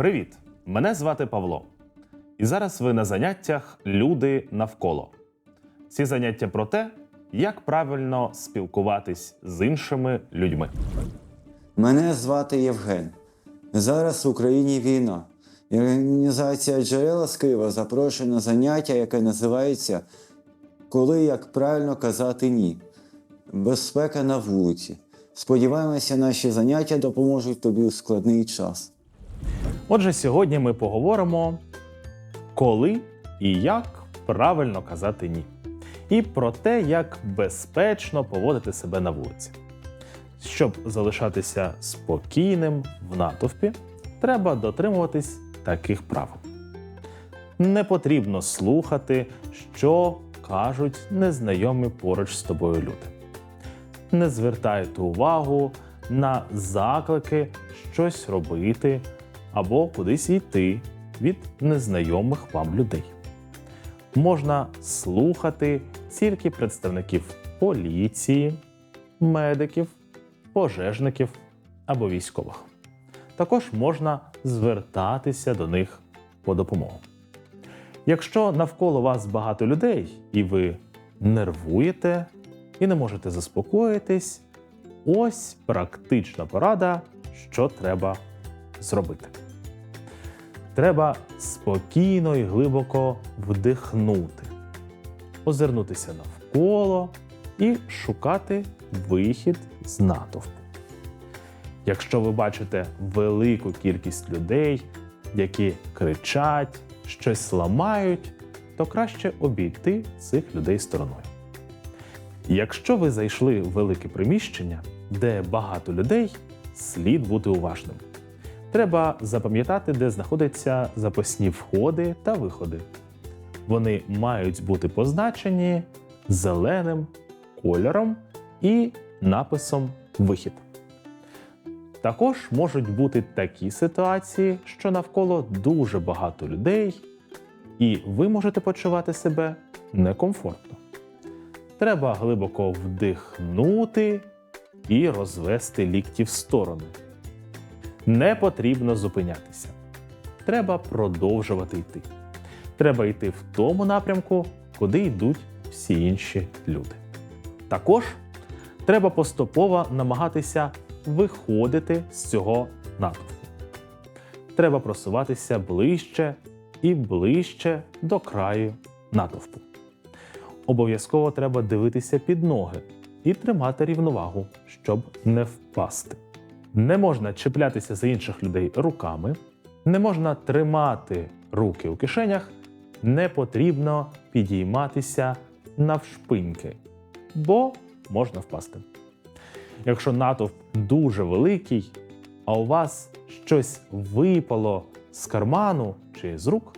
Привіт! Мене звати Павло. І зараз ви на заняттях Люди навколо. Ці заняття про те, як правильно спілкуватись з іншими людьми. Мене звати Євген. Зараз в Україні війна. І Організація джерела з Києва запрошує на заняття, яке називається Коли як правильно казати ні. Безпека на вулиці. Сподіваємося, наші заняття допоможуть тобі у складний час. Отже, сьогодні ми поговоримо, коли і як правильно казати ні. І про те, як безпечно поводити себе на вулиці. Щоб залишатися спокійним в натовпі, треба дотримуватись таких правил. Не потрібно слухати, що кажуть незнайомі поруч з тобою люди. Не звертайте увагу на заклики щось робити або кудись йти від незнайомих вам людей. Можна слухати тільки представників поліції, медиків, пожежників або військових. Також можна звертатися до них по допомогу. Якщо навколо вас багато людей і ви нервуєте і не можете заспокоїтись, ось практична порада, що треба зробити. Треба спокійно і глибоко вдихнути, озирнутися навколо і шукати вихід з натовпу. Якщо ви бачите велику кількість людей, які кричать, щось ламають, то краще обійти цих людей стороною. Якщо ви зайшли в велике приміщення, де багато людей, слід бути уважним. Треба запам'ятати, де знаходяться запасні входи та виходи. Вони мають бути позначені зеленим кольором і написом Вихід. Також можуть бути такі ситуації, що навколо дуже багато людей, і ви можете почувати себе некомфортно. Треба глибоко вдихнути і розвести лікті в сторони. Не потрібно зупинятися. Треба продовжувати йти. Треба йти в тому напрямку, куди йдуть всі інші люди. Також треба поступово намагатися виходити з цього натовпу. Треба просуватися ближче і ближче до краю натовпу. Обов'язково треба дивитися під ноги і тримати рівновагу, щоб не впасти. Не можна чіплятися за інших людей руками, не можна тримати руки у кишенях, не потрібно підійматися навшпиньки, бо можна впасти. Якщо натовп дуже великий, а у вас щось випало з карману чи з рук,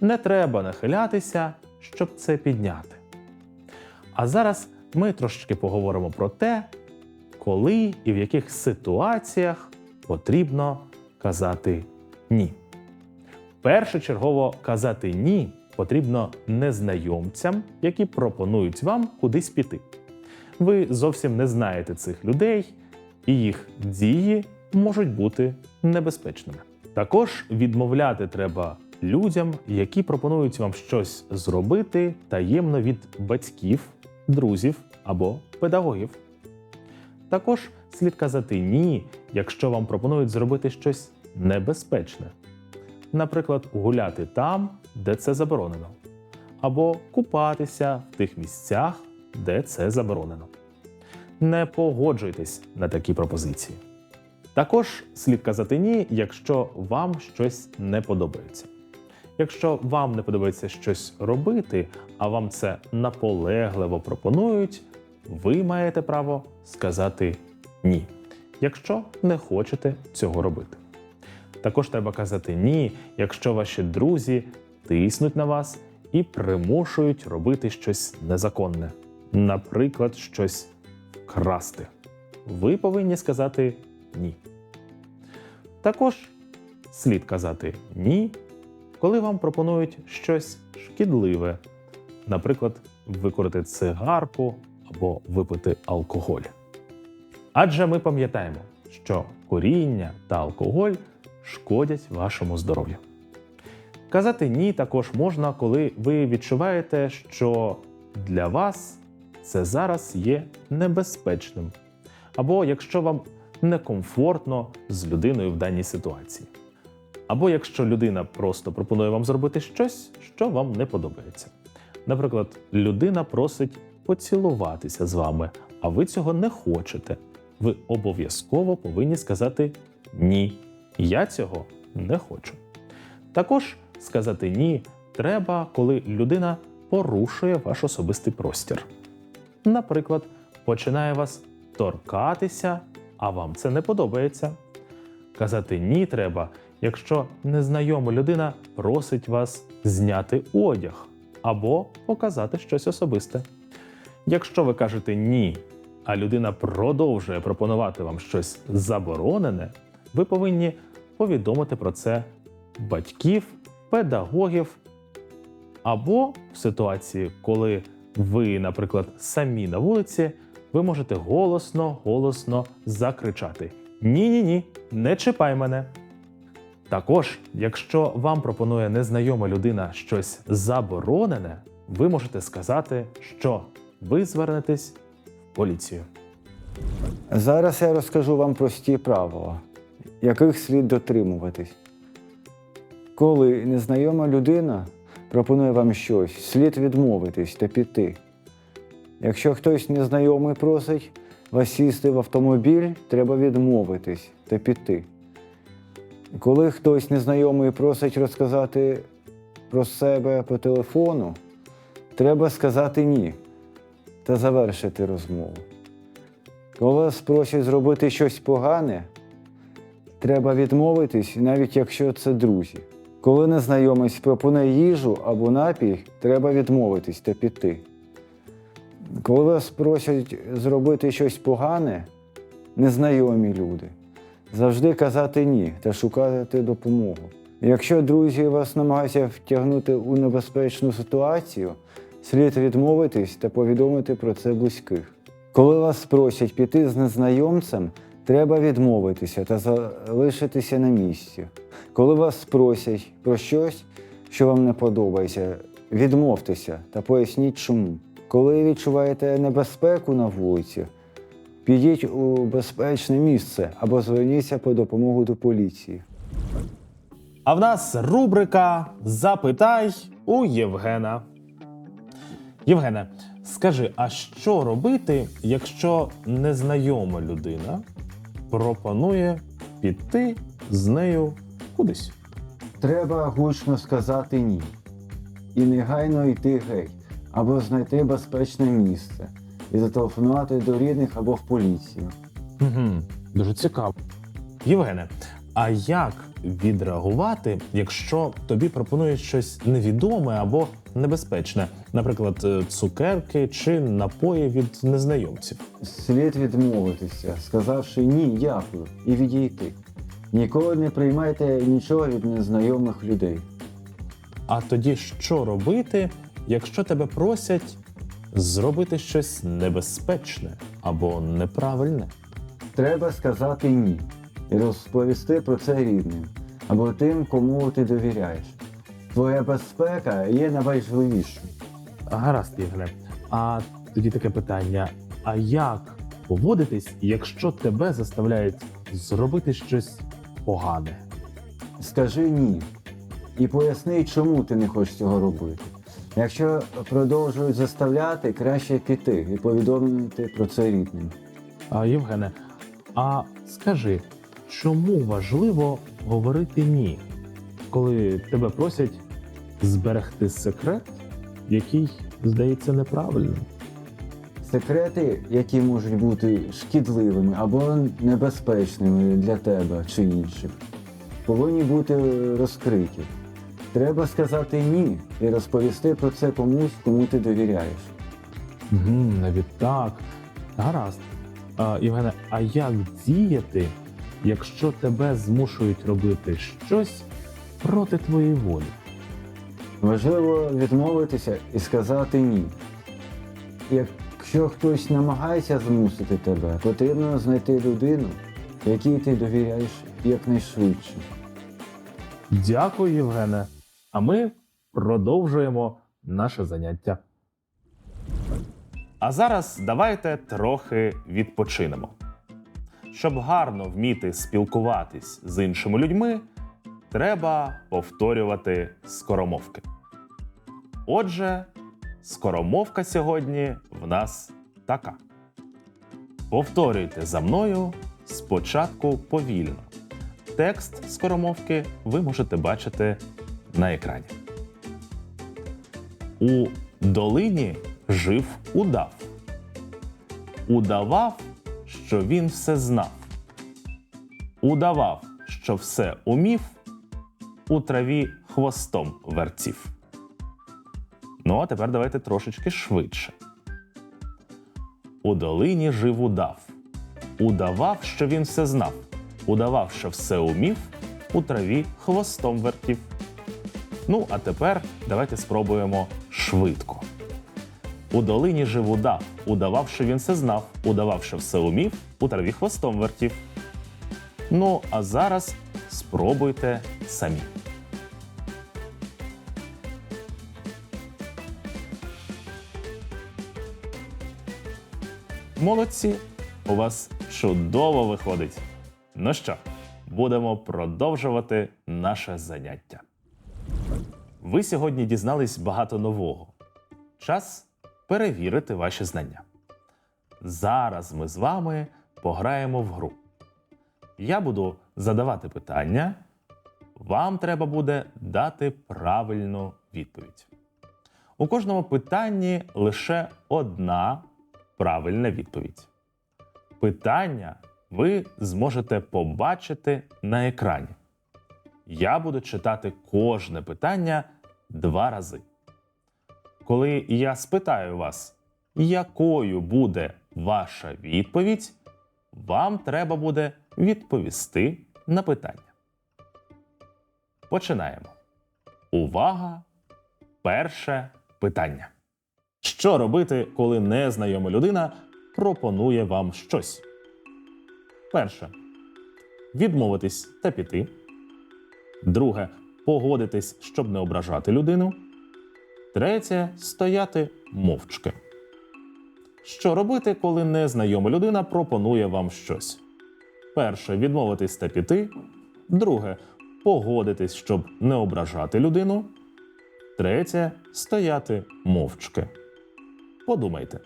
не треба нахилятися, щоб це підняти. А зараз ми трошечки поговоримо про те, коли і в яких ситуаціях потрібно казати ні. Першочергово казати ні потрібно незнайомцям, які пропонують вам кудись піти. Ви зовсім не знаєте цих людей, і їх дії можуть бути небезпечними. Також відмовляти треба людям, які пропонують вам щось зробити таємно від батьків, друзів або педагогів. Також слід казати ні, якщо вам пропонують зробити щось небезпечне, наприклад, гуляти там, де це заборонено, або купатися в тих місцях, де це заборонено. Не погоджуйтесь на такі пропозиції. Також слід казати ні, якщо вам щось не подобається. Якщо вам не подобається щось робити, а вам це наполегливо пропонують, ви маєте право сказати ні, якщо не хочете цього робити. Також треба казати ні, якщо ваші друзі тиснуть на вас і примушують робити щось незаконне, наприклад, щось красти. Ви повинні сказати ні. Також слід казати ні, коли вам пропонують щось шкідливе, наприклад, викорити цигарку або випити алкоголь. Адже ми пам'ятаємо, що куріння та алкоголь шкодять вашому здоров'ю. Казати ні також можна, коли ви відчуваєте, що для вас це зараз є небезпечним, або якщо вам некомфортно з людиною в даній ситуації. Або якщо людина просто пропонує вам зробити щось, що вам не подобається. Наприклад, людина просить поцілуватися з вами, а ви цього не хочете. Ви обов'язково повинні сказати ні. Я цього не хочу. Також сказати ні треба, коли людина порушує ваш особистий простір. Наприклад, починає вас торкатися, а вам це не подобається. Казати ні треба, якщо незнайома людина просить вас зняти одяг або показати щось особисте. Якщо ви кажете ні, а людина продовжує пропонувати вам щось заборонене, ви повинні повідомити про це батьків, педагогів або в ситуації, коли ви, наприклад, самі на вулиці, ви можете голосно, голосно закричати: Ні, ні, ні, не чіпай мене. Також, якщо вам пропонує незнайома людина щось заборонене, ви можете сказати, що ви звернетесь в поліцію. Зараз я розкажу вам прості правила, яких слід дотримуватись. Коли незнайома людина пропонує вам щось, слід відмовитись та піти. Якщо хтось незнайомий просить вас сісти в автомобіль, треба відмовитись та піти. Коли хтось незнайомий просить розказати про себе по телефону, треба сказати ні та завершити розмову. Коли вас просять зробити щось погане, треба відмовитись, навіть якщо це друзі. Коли незнайомець пропонує їжу або напій, треба відмовитись та піти. Коли вас просять зробити щось погане, незнайомі люди, завжди казати ні та шукати допомогу. Якщо друзі вас намагаються втягнути у небезпечну ситуацію, слід відмовитись та повідомити про це близьких. Коли вас просять піти з незнайомцем, треба відмовитися та залишитися на місці. Коли вас просять про щось, що вам не подобається, відмовтеся та поясніть чому. Коли відчуваєте небезпеку на вулиці, підіть у безпечне місце або зверніться по допомогу до поліції. А в нас рубрика Запитай у Євгена. Євгене, скажи, а що робити, якщо незнайома людина пропонує піти з нею кудись? Треба гучно сказати ні. І негайно йти геть, або знайти безпечне місце і зателефонувати до рідних або в поліцію. Угу, дуже цікаво. Євгене, а як відреагувати, якщо тобі пропонують щось невідоме або небезпечне, наприклад, е, цукерки чи напої від незнайомців? Слід відмовитися, сказавши ні, дякую, і відійти. Ніколи не приймайте нічого від незнайомих людей. А тоді що робити, якщо тебе просять зробити щось небезпечне або неправильне? Треба сказати ні і розповісти про це рідним або тим, кому ти довіряєш. Твоя безпека є найважливішою. Гаразд, Євгене. А тоді таке питання: а як поводитись, якщо тебе заставляють зробити щось погане? Скажи ні і поясни, чому ти не хочеш цього робити. Якщо продовжують заставляти, краще піти і повідомити про це рідним. А, Євгене, а скажи, чому важливо говорити ні, коли тебе просять зберегти секрет, який здається неправильним? Секрети, які можуть бути шкідливими або небезпечними для тебе чи інших, повинні бути розкриті. Треба сказати ні і розповісти про це комусь, кому ти довіряєш. Угу, навіть так. Гаразд. А, Євгене, а як діяти, якщо тебе змушують робити щось проти твоєї волі? Важливо відмовитися і сказати ні. Якщо хтось намагається змусити тебе, потрібно знайти людину, якій ти довіряєш якнайшвидше. Дякую, Євгене. А ми продовжуємо наше заняття. А зараз давайте трохи відпочинемо. Щоб гарно вміти спілкуватись з іншими людьми, треба повторювати скоромовки. Отже, скоромовка сьогодні в нас така. Повторюйте за мною спочатку повільно. Текст скоромовки ви можете бачити на екрані. У долині жив удав. Удавав, що він все знав. Удавав, що все умів, у траві хвостом вертів. Ну, а тепер давайте трошечки швидше. У долині жив удав. Удавав, що він все знав. Удавав, що все умів, у траві хвостом вертів. Ну, а тепер давайте спробуємо швидко. У долині жив удав, удавав, що він все знав, удавав, що все умів, у траві хвостом вертів. Ну, а зараз спробуйте самі. Молодці! У вас чудово виходить. Ну що, будемо продовжувати наше заняття. Ви сьогодні дізнались багато нового. Час перевірити ваші знання. Зараз ми з вами пограємо в гру. Я буду задавати питання. Вам треба буде дати правильну відповідь. У кожному питанні лише одна правильна відповідь. Питання ви зможете побачити на екрані. Я буду читати кожне питання два рази. Коли я спитаю вас, якою буде ваша відповідь, вам треба буде відповісти на питання. Починаємо. Увага! Перше питання. Що робити, коли незнайома людина пропонує вам щось? Перше. Відмовитись та піти. Друге. Погодитись, щоб не ображати людину. Третє стояти мовчки. Що робити, коли незнайома людина пропонує вам щось? Перше відмовитись та піти. Друге погодитись, щоб не ображати людину. Третє стояти мовчки. Подумайте.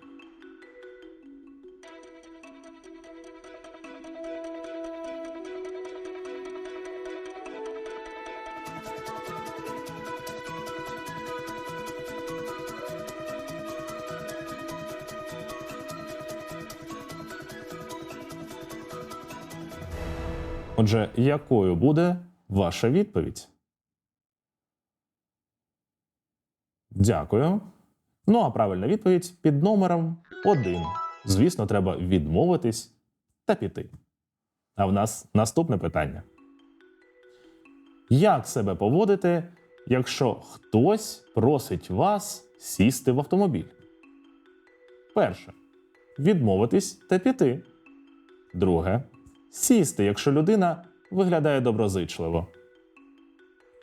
Отже, якою буде ваша відповідь? Дякую. Ну а правильна відповідь під номером 1. Звісно, треба відмовитись та піти. А в нас наступне питання. Як себе поводити, якщо хтось просить вас сісти в автомобіль? Перше. Відмовитись та піти. Друге. Сісти, якщо людина виглядає доброзичливо.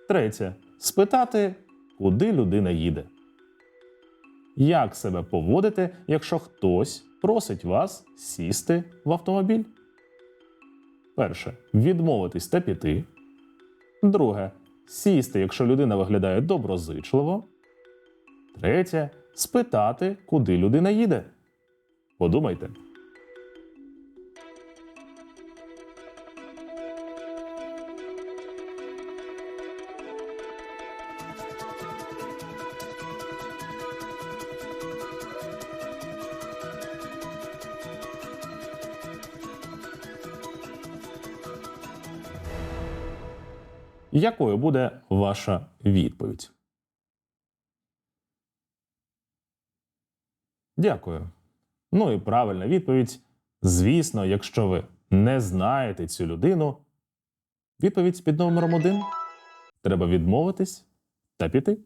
Третє. Спитати, куди людина їде. Як себе поводити, якщо хтось просить вас сісти в автомобіль? Перше. Відмовитись та піти. Друге. Сісти, якщо людина виглядає доброзичливо. Третє. Спитати, куди людина їде. Подумайте. Якою буде ваша відповідь? Дякую. Ну і правильна відповідь. Звісно, якщо ви не знаєте цю людину, відповідь під номером один треба відмовитись та піти.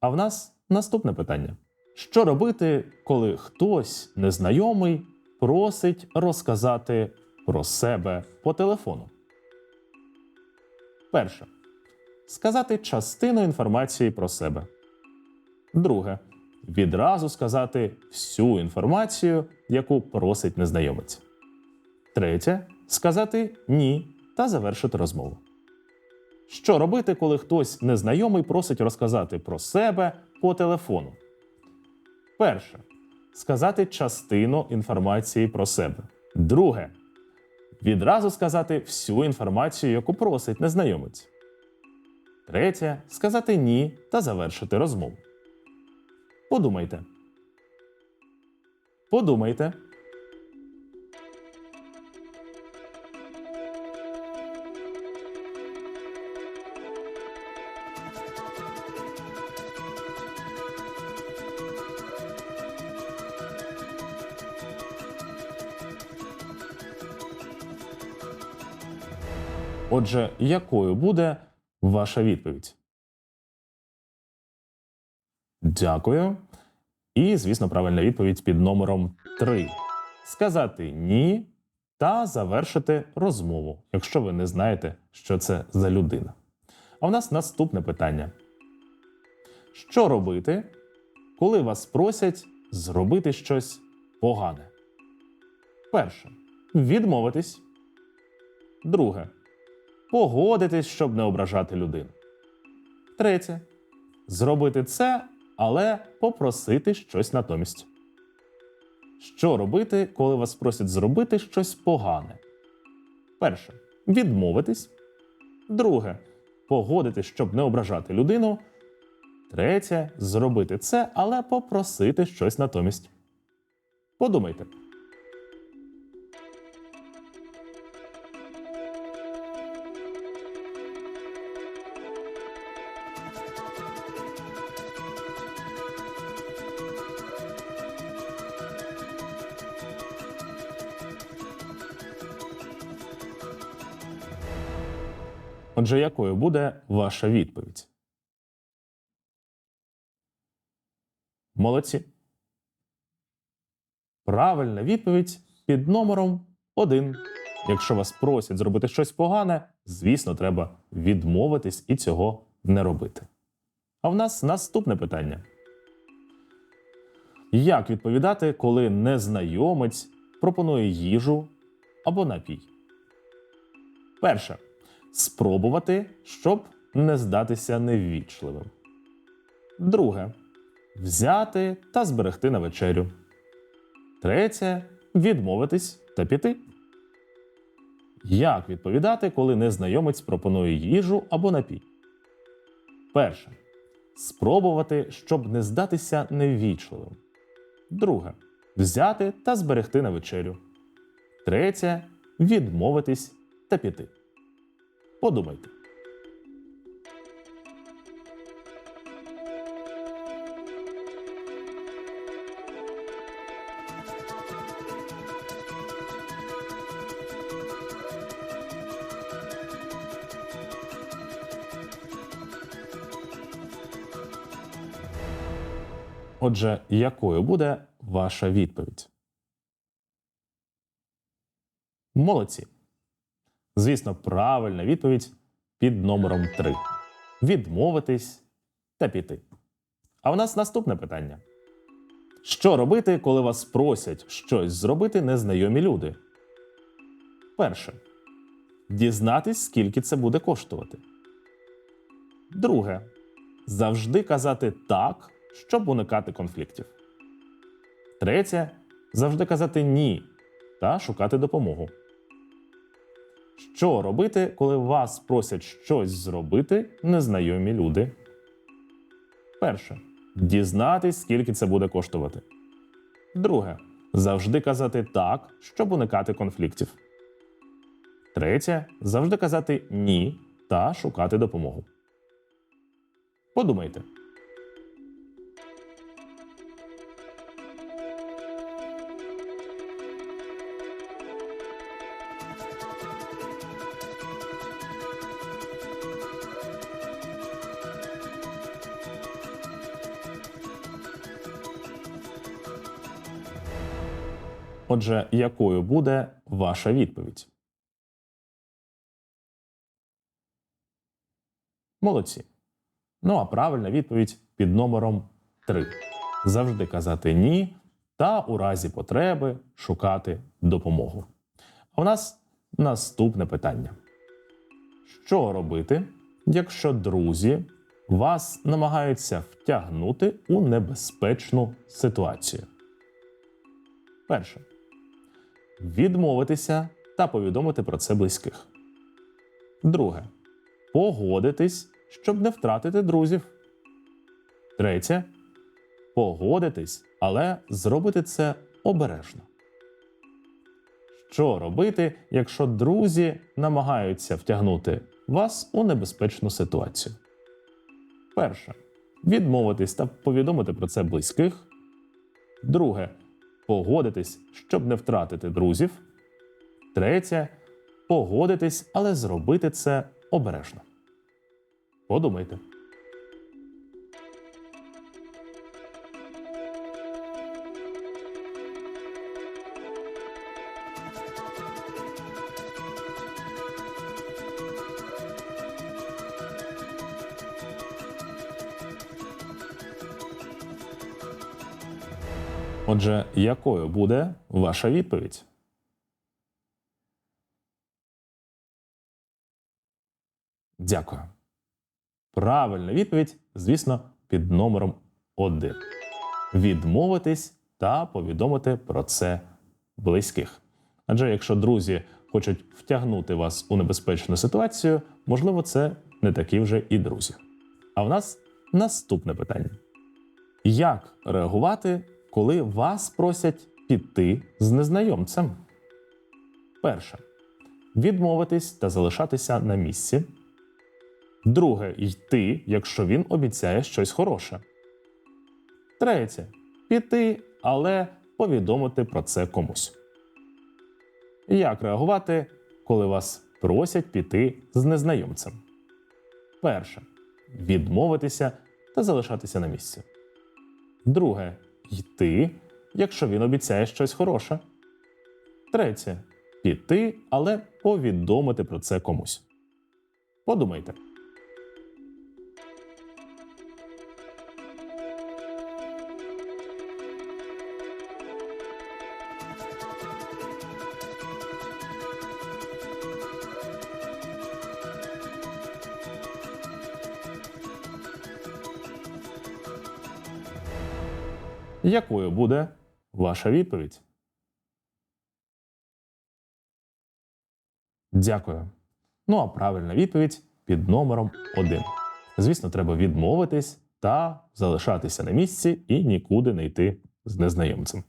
А в нас наступне питання: що робити, коли хтось незнайомий просить розказати про себе по телефону? Перше. сказати частину інформації про себе. Друге відразу сказати всю інформацію, яку просить незнайомець. Третє сказати ні та завершити розмову. Що робити, коли хтось незнайомий просить розказати про себе по телефону? Перше сказати частину інформації про себе. Друге відразу сказати всю інформацію, яку просить незнайомець. Третє сказати ні та завершити розмову. Подумайте. Подумайте. Отже, якою буде ваша відповідь? Дякую. І, звісно, правильна відповідь під номером 3. Сказати ні та завершити розмову, якщо ви не знаєте, що це за людина. А в нас наступне питання: що робити, коли вас просять зробити щось погане? Перше. Відмовитись. Друге. Погодитись, щоб не ображати людину. Третє. Зробити це, але попросити щось натомість. Що робити, коли вас просять зробити щось погане? Перше. Відмовитись. Друге. Погодитись, щоб не ображати людину. Третє. Зробити це, але попросити щось натомість. Подумайте. Отже, якою буде ваша відповідь? Молодці. Правильна відповідь під номером 1. Якщо вас просять зробити щось погане, звісно, треба відмовитись і цього не робити. А в нас наступне питання: як відповідати, коли незнайомець пропонує їжу або напій? Перше спробувати, щоб не здатися неввічливим. Друге взяти та зберегти на вечерю. Третє відмовитись та піти. Як відповідати, коли незнайомець пропонує їжу або напій? Перше. Спробувати, щоб не здатися неввічливим. Друге. Взяти та зберегти на вечерю. Третє відмовитись та піти. Подумайте. Отже, якою буде ваша відповідь? Молодці. Звісно, правильна відповідь під номером 3. Відмовитись та піти. А в нас наступне питання: що робити, коли вас просять щось зробити незнайомі люди? Перше. Дізнатись, скільки це буде коштувати. Друге. Завжди казати так, щоб уникати конфліктів. Третє. Завжди казати ні та шукати допомогу. Що робити, коли вас просять щось зробити незнайомі люди? Перше. Дізнатись, скільки це буде коштувати. Друге. Завжди казати так, щоб уникати конфліктів. Третє. Завжди казати ні та шукати допомогу. Подумайте. Отже, якою буде ваша відповідь? Молодці. Ну а правильна відповідь під номером 3. Завжди казати ні та у разі потреби шукати допомогу. А у нас наступне питання: що робити, якщо друзі вас намагаються втягнути у небезпечну ситуацію? Перше. Відмовитися та повідомити про це близьких. Друге. Погодитись, щоб не втратити друзів. Третє. Погодитись, але зробити це обережно. Що робити, якщо друзі намагаються втягнути вас у небезпечну ситуацію? Перше. Відмовитись та повідомити про це близьких. Друге. Погодитись, щоб не втратити друзів. Третє. Погодитись, але зробити це обережно. Подумайте. Отже, якою буде ваша відповідь? Дякую. Правильна відповідь, звісно, під номером 1. Відмовитись та повідомити про це близьких. Адже якщо друзі хочуть втягнути вас у небезпечну ситуацію, можливо, це не такі вже і друзі. А в нас наступне питання: як реагувати, коли вас просять піти з незнайомцем? Перше. Відмовитись та залишатися на місці. Друге йти, якщо він обіцяє щось хороше. Третє піти, але повідомити про це комусь. Як реагувати, коли вас просять піти з незнайомцем? Перше відмовитися та залишатися на місці. Друге йти, якщо він обіцяє щось хороше. Третє піти, але повідомити про це комусь. Подумайте. Якою буде ваша відповідь? Дякую. Ну а правильна відповідь під номером 1. Звісно, треба відмовитись та залишатися на місці і нікуди не йти з незнайомцем.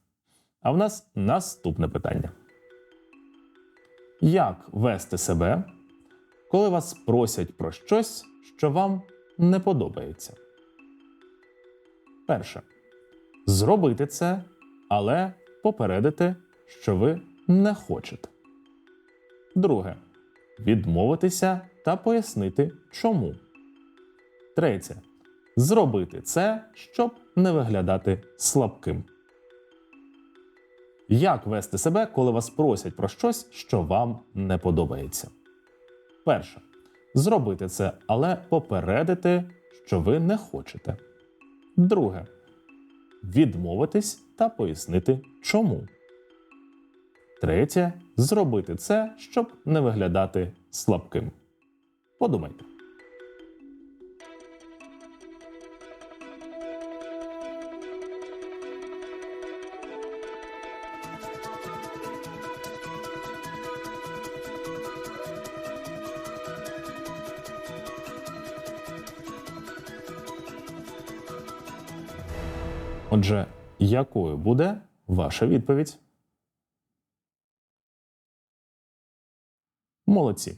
А в нас наступне питання: Як вести себе, коли вас просять про щось, що вам не подобається? Перше. Зробити це, але попередити, що ви не хочете. Друге. Відмовитися та пояснити, чому. Третє. Зробити це, щоб не виглядати слабким. Як вести себе, коли вас просять про щось, що вам не подобається? Перше. Зробити це, але попередити, що ви не хочете. Друге. Відмовитись та пояснити, чому. Третє зробити це, щоб не виглядати слабким. Подумайте. Отже, якою буде ваша відповідь? Молодці.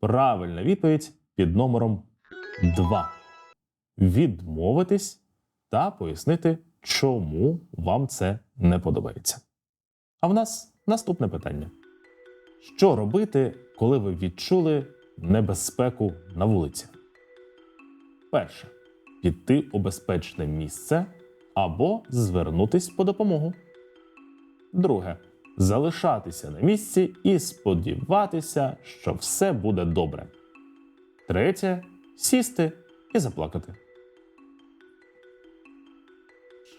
Правильна відповідь під номером 2. Відмовитись та пояснити, чому вам це не подобається. А в нас наступне питання: що робити, коли ви відчули небезпеку на вулиці? Перше. Піти у безпечне місце або звернутись по допомогу. Друге залишатися на місці і сподіватися, що все буде добре. Третє сісти і заплакати.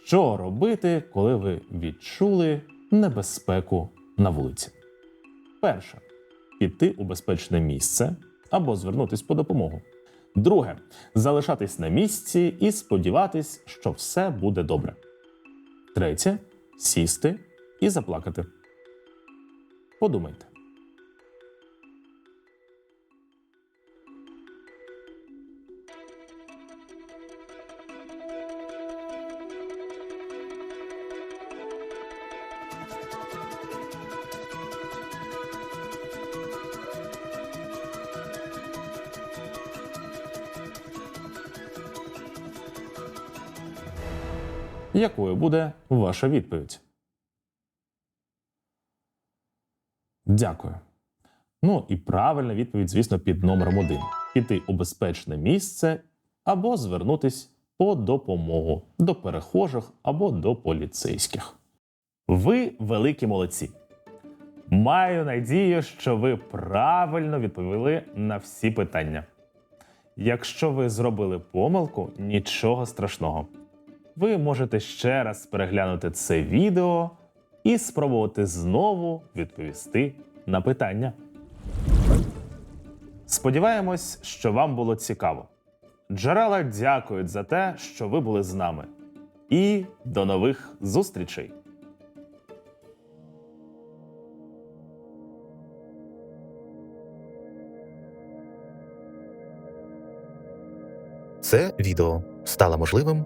Що робити, коли ви відчули небезпеку на вулиці? Перше піти у безпечне місце або звернутись по допомогу. Друге залишатись на місці і сподіватись, що все буде добре. Третє сісти і заплакати. Подумайте. Якою буде ваша відповідь? Дякую. Ну і правильна відповідь, звісно, під номером один: піти у безпечне місце або звернутись по допомогу до перехожих або до поліцейських. Ви великі молодці. Маю надію, що ви правильно відповіли на всі питання. Якщо ви зробили помилку, нічого страшного. Ви можете ще раз переглянути це відео і спробувати знову відповісти на питання. Сподіваємось, що вам було цікаво. Джерела дякують за те, що ви були з нами. І до нових зустрічей! Це відео стало можливим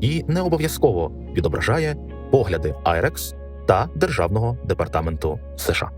і не обов'язково відображає погляди IREX та Державного департаменту США.